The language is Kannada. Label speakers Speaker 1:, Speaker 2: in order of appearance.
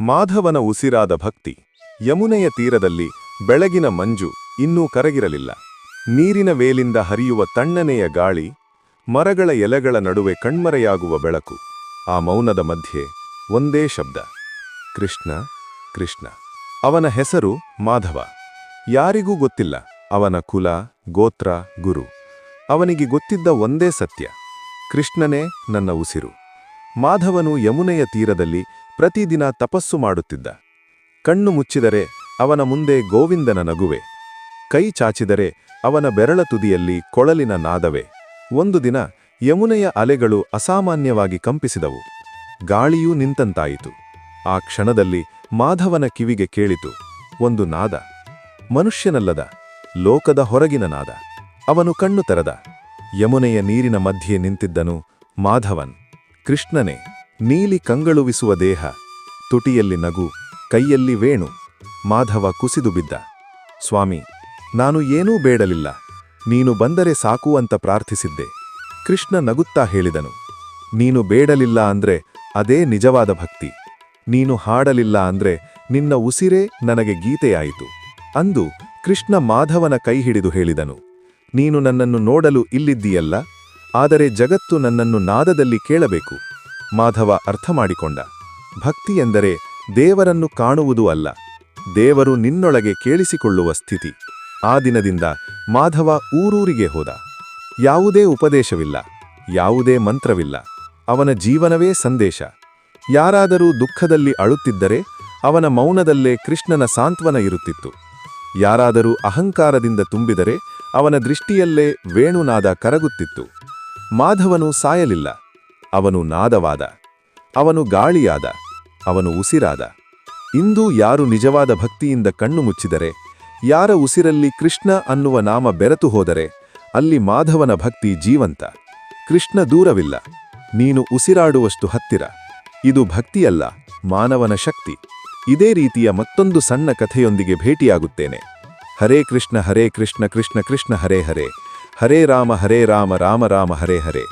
Speaker 1: ಮಾಧವನ ಉಸಿರಾದ ಭಕ್ತಿ. ಯಮುನೆಯ ತೀರದಲ್ಲಿ ಬೆಳಗಿನ ಮಂಜು ಇನ್ನೂ ಕರಗಿರಲಿಲ್ಲ. ನೀರಿನ ವೇಲಿಂದ ಹರಿಯುವ ತಣ್ಣನೆಯ ಗಾಳಿ, ಮರಗಳ ಎಲೆಗಳ ನಡುವೆ ಕಣ್ಮರೆಯಾಗುವ ಬೆಳಕು. ಆ ಮೌನದ ಮಧ್ಯೆ ಒಂದೇ ಶಬ್ದ. ಕೃಷ್ಣ ಕೃಷ್ಣ. ಅವನ ಹೆಸರು ಮಾಧವ. ಯಾರಿಗೂ ಗೊತ್ತಿಲ್ಲ. ಅವನ ಕುಲ, ಗೋತ್ರ, ಗುರು. ಅವನಿಗೆ ಗೊತ್ತಿದ್ದ ಒಂದೇ ಸತ್ಯ. ಕೃಷ್ಣನೇ ನನ್ನ ಉಸಿರು. ಮಾಧವನು ಯಮುನೆಯ ತೀರದಲ್ಲಿ ಪ್ರತಿದಿನ ತಪಸ್ಸು ಮಾಡುತ್ತಿದ್ದ. ಕಣ್ಣು ಮುಚ್ಚಿದರೆ ಅವನ ಮುಂದೆ ಗೋವಿಂದನ ನಗುವೆ. ಕೈ ಚಾಚಿದರೆ ಅವನ ಬೆರಳ ತುದಿಯಲ್ಲಿ ಕೊಳಲಿನ ನಾದವೆ. ಒಂದು ದಿನ ಯಮುನೆಯ ಅಲೆಗಳು ಅಸಾಮಾನ್ಯವಾಗಿ ಕಂಪಿಸಿದವು. ಗಾಳಿಯೂ ನಿಂತಂತಾಯಿತು. ಆ ಕ್ಷಣದಲ್ಲಿ ಮಾಧವನ ಕಿವಿಗೆ ಕೇಳಿತು. ಒಂದು ನಾದ. ಮನುಷ್ಯನಲ್ಲದ, ಲೋಕದ ಹೊರಗಿನ ನಾದ. ಅವನು ಕಣ್ಣು ತೆರೆದ. ಯಮುನೆಯ ನೀರಿನ ಮಧ್ಯೆ ನಿಂತಿದ್ದನು ಮಾಧವನ್. ಕೃಷ್ಣನೇ. ನೀಲಿ ಕಂಗಳುವಿಸುವ ದೇಹ, ತುಟಿಯಲ್ಲಿ ನಗು, ಕೈಯಲ್ಲಿ ವೇಣು, ಮಾಧವ ಕುಸಿದು ಬಿದ್ದ. ಸ್ವಾಮಿ, ನಾನು ಏನೂ ಬೇಡಲಿಲ್ಲ, ನೀನು ಬಂದರೆ ಸಾಕು ಅಂತ ಪ್ರಾರ್ಥಿಸಿದ್ದೆ. ಕೃಷ್ಣ ನಗುತ್ತಾ ಹೇಳಿದನು, ನೀನು ಬೇಡಲಿಲ್ಲ ಅಂದ್ರೆ ಅದೇ ನಿಜವಾದ ಭಕ್ತಿ. ನೀನು ಹಾಡಲಿಲ್ಲ ಅಂದ್ರೆ ನಿನ್ನ ಉಸಿರೇ ನನಗೆ ಗೀತೆಯಾಯಿತು. ಅಂದು ಕೃಷ್ಣ ಮಾಧವನ ಕೈ ಹಿಡಿದು ಹೇಳಿದನು, ನೀನು ನನ್ನನ್ನು ನೋಡಲು ಇಲ್ಲಿದ್ದೀಯಲ್ಲ, ಆದರೆ ಜಗತ್ತು ನನ್ನನ್ನು ನಾದದಲ್ಲಿ ಕೇಳಬೇಕು. ಮಾಧವ ಅರ್ಥ ಮಾಡಿಕೊಂಡ ಭಕ್ತಿ ಎಂದರೆ ದೇವರನ್ನು ಕಾಣುವುದು ಅಲ್ಲ, ದೇವರು ನಿನ್ನೊಳಗೆ ಕೇಳಿಸಿಕೊಳ್ಳುವ ಸ್ಥಿತಿ. ಆ ದಿನದಿಂದ ಮಾಧವ ಊರೂರಿಗೆ ಹೋದ. ಯಾವುದೇ ಉಪದೇಶವಿಲ್ಲ, ಯಾವುದೇ ಮಂತ್ರವಿಲ್ಲ, ಅವನ ಜೀವನವೇ ಸಂದೇಶ. ಯಾರಾದರೂ ದುಃಖದಲ್ಲಿ ಅಳುತ್ತಿದ್ದರೆ ಅವನ ಮೌನದಲ್ಲೇ ಕೃಷ್ಣನ ಸಾಂತ್ವನ ಇರುತ್ತಿತ್ತು. ಯಾರಾದರೂ ಅಹಂಕಾರದಿಂದ ತುಂಬಿದರೆ ಅವನ ದೃಷ್ಟಿಯಲ್ಲೇ ವೇಣುನಾದ ಕರಗುತ್ತಿತ್ತು. ಮಾಧವನು ಸಾಯಲಿಲ್ಲ. ಅವನು ನಾದವಾದ. ಅವನು ಗಾಳಿಯಾದ. ಅವನು ಉಸಿರಾದ. ಇಂದು ಯಾರು ನಿಜವಾದ ಭಕ್ತಿಯಿಂದ ಕಣ್ಣು ಮುಚ್ಚಿದರೆ, ಯಾರ ಉಸಿರಲ್ಲಿ ಕೃಷ್ಣ ಅನ್ನುವ ನಾಮ ಬೆರೆತು ಹೋದರೆ, ಅಲ್ಲಿ ಮಾಧವನ ಭಕ್ತಿ ಜೀವಂತ. ಕೃಷ್ಣ ದೂರವಿಲ್ಲ. ನೀನು ಉಸಿರಾಡುವಷ್ಟು ಹತ್ತಿರ. ಇದು ಭಕ್ತಿಯಲ್ಲ, ಮಾನವನ ಶಕ್ತಿ. ಇದೇ ರೀತಿಯ ಮತ್ತೊಂದು ಸಣ್ಣ ಕಥೆಯೊಂದಿಗೆ ಭೇಟಿಯಾಗುತ್ತೇನೆ. ಹರೇ ಕೃಷ್ಣ ಹರೇ ಕೃಷ್ಣ ಕೃಷ್ಣ ಕೃಷ್ಣ, ಹರೇ ಹರೇ. ಹರೇ ರಾಮ ಹರೇ ರಾಮ ರಾಮ ರಾಮ, ಹರೇ ಹರೇ.